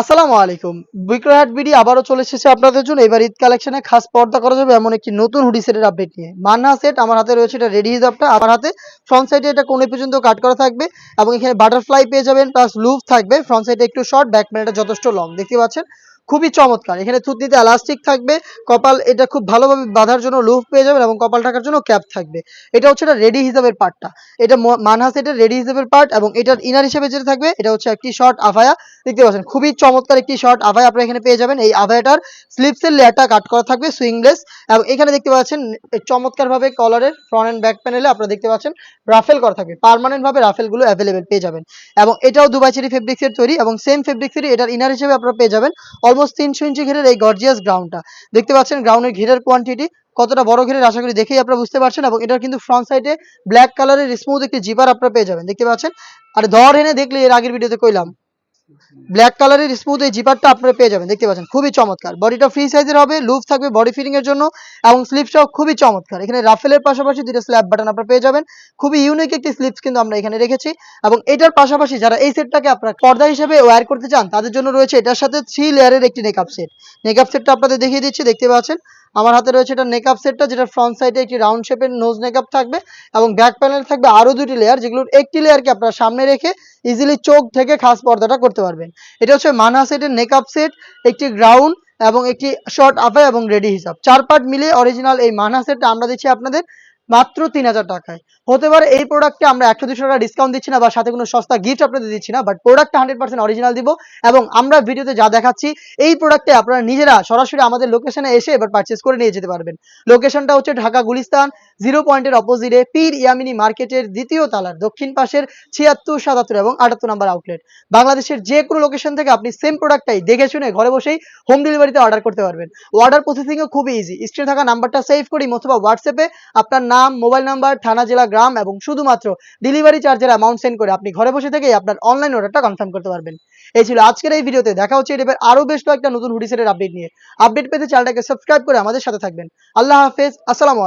আসসালামু আলাইকুম। বিক্রয়হাট বিডি আবারও চলে এসেছে আপনাদের জন্য। এবার ঈদ কালেকশনে খাস পর্দা করা যাবে এমন একটি নতুন হুডি সেটের আপডেট নিয়ে। মান্না সেট আমার হাতে রয়েছে এটা রেডি হিসাবটা আমার হাতে ফ্রন্ট সাইডে এটা কোণে পর্যন্ত কাট করা থাকবে এবং এখানে বাটারফ্লাই পেয়ে যাবেন প্লাস লুপ থাকবে। ফ্রন্ট সাইডে একটু শর্ট ব্যাক প্যানেলটা যথেষ্ট লং দেখতে পাচ্ছেন? খুবই চমৎকার। এখানে থুতনিতে এলাস্টিক থাকবে, কপাল এটা খুব ভালোভাবে বাঁধার জন্য লুপ পেয়ে যাবেন এবং কপাল ঢাকার জন্য ক্যাপ থাকবে। এটা হচ্ছে এটা রেডি হিসাবের পার্টটা এটা ম- মানহা সেটের রেডি হিসাবের পার্ট এবং এটার ইনার হিসেবে যেটা থাকবে, এটা হচ্ছে একটি শর্ট আভায়া। দেখতে পাচ্ছেন, খুবই চমৎকার একটি শর্ট আভায়া আপনারা এখানে পেয়ে যাবেন। এই আভায়াটার স্লিপসের লেয়ারটা কাট করা থাকবে সুইংলেস এবং এখানে দেখতে পাচ্ছেন চমৎকার ভাবে কলারের ফ্রন্ট এন্ড ব্যাক প্যানেলে আপনারা দেখতে পাচ্ছেন রাফেল করা থাকবে। পার্মানেন্ট ভাবে রাফেলগুলো অ্যাভেলেবেল পেয়ে যাবেন। এবং এটাও দুবাই চেরি ফেব্রিক্সের তৈরি এবং সেম ফেব্রিক্সেরই এটার ইনার হিসেবে আপনারা পেয়ে যাবেন। অলমোস্ট তিনশো ইঞ্চি ঘেরের এই গর্জিয়াস গ্রাউন্ডটা দেখতে পাচ্ছেন গ্রাউন্ডের ঘিরের কোয়ান্টিটি কতটা বড় ঘিরের, আশা করি দেখেই আপনারা বুঝতে পারছেন। এবং এটার কিন্তু ফ্রন্ট সাইডে ব্ল্যাক কালারের স্মুথ একটি জিপার আপনারা পেয়ে যাবেন। দেখতে পাচ্ছেন? আর ধর এনে দেখলে এর আগের ভিডিওতে কইলাম। ব্ল্যাক কালারের স্মুথ এই জিপারটা আপনারা পেয়ে যাবেন, দেখতে পাচ্ছেন? খুবই চমৎকার। বডিটা ফ্রি সাইজের হবে লুপ থাকবে বডি ফিটিং এর জন্য, এবং স্লিপসটাও খুবই চমৎকার। এখানে রাফেলের পাশাপাশি দুটো স্ল্যাব বাটন আপনারা পেয়ে যাবেন। খুবই ইউনিক একটি স্লিপস কিন্তু আমরা এখানে রেখেছি, এবং এটার পাশাপাশি যারা এই সেটটাকে আপনারা পর্দা হিসেবে ওয়্যার করতে চান, তাদের জন্য রয়েছে এটার সাথে থ্রি লেয়ারের একটি নেকআপ সেট নেকআপ সেটটা আপনাদের দেখিয়ে দিচ্ছি, দেখতে পাচ্ছেন? আমার হাতে রয়েছে এটা নেকআপ সেটটা যেটা ফ্রন্ট সাইডে একটি রাউন্ড শেপের নোজ নেকআপ থাকবে এবং ব্যাক প্যানেল থাকবে আরও দুটি লেয়ার যেগুলোর একটি লেয়ারকে আপনারা সামনে রেখে ইজিলি চোখ থেকে খাস পর্দাটা করতে পারবেন। এটা হচ্ছে মানা সেটের নেকআপ সেট একটি গ্রাউন্ড এবং একটি শর্ট আফে এবং রেডি হিসাব চার পার্ট মিলিয়ে অরিজিনাল এই মানা সেটটা আমরা দিচ্ছি আপনাদের। মাত্র তিন হাজার টাকায়। হতে পারে এই প্রোডাক্টে আমরা একশো দুশো টাকা ডিসকাউন্ট দিচ্ছি না বা সাথে কোনো সস্তা গিফট আপনাদের দিচ্ছি না বাট প্রোডাক্টটা হান্ড্রেড পার্সেন্ট অরিজিনাল দিব এবং আমরা ভিডিওতে যা দেখাচ্ছি, এই প্রোডাক্টে আপনারা নিজেরা সরাসরি আমাদের লোকেশনে এসে এবার পারচেস করে নিয়ে যেতে পারবেন। লোকেশনটা হচ্ছে ঢাকা গুলিস্তান জিরো পয়েন্টের অপোজিটে পীর ইয়ামিনী মার্কেটের দ্বিতীয় তালার, দক্ষিণ পাশের ছিয়াত্তর, সাতাত্তর এবং আটাত্তর নাম্বার আউটলেট বাংলাদেশের যে কোনো লোকেশন থেকে আপনি সেম প্রোডাক্টটাই দেখে শুনে ঘরে বসেই হোম ডেলিভারিতে অর্ডার করতে পারবেন। অর্ডার প্রসেসিংও খুবই ইজি স্ক্রিনে থাকা নাম্বারটা সেভ করি অথবা হোয়াটসঅ্যাপে আপনার নাম মোবাইল নাম্বার, থানা, জেলা, গ্রাম এবং শুধুমাত্র ডেলিভারি চার্জের অ্যামাউন্ট সেন্ড করে আপনি ঘরে বসে থেকেই আপনার অনলাইন অর্ডারটা কনফার্ম করতে পারবেন। এই ছিল আজকের এই ভিডিওতে। দেখা হচ্ছে এবার আরও বেশ কয়েকটা নতুন হুডিসেটের আপডেট নিয়ে। আপডেট পেতে চ্যানেলটাকে সাবস্ক্রাইব করে আমাদের সাথে থাকবেন। আল্লাহ হাফেজ। আসসালামু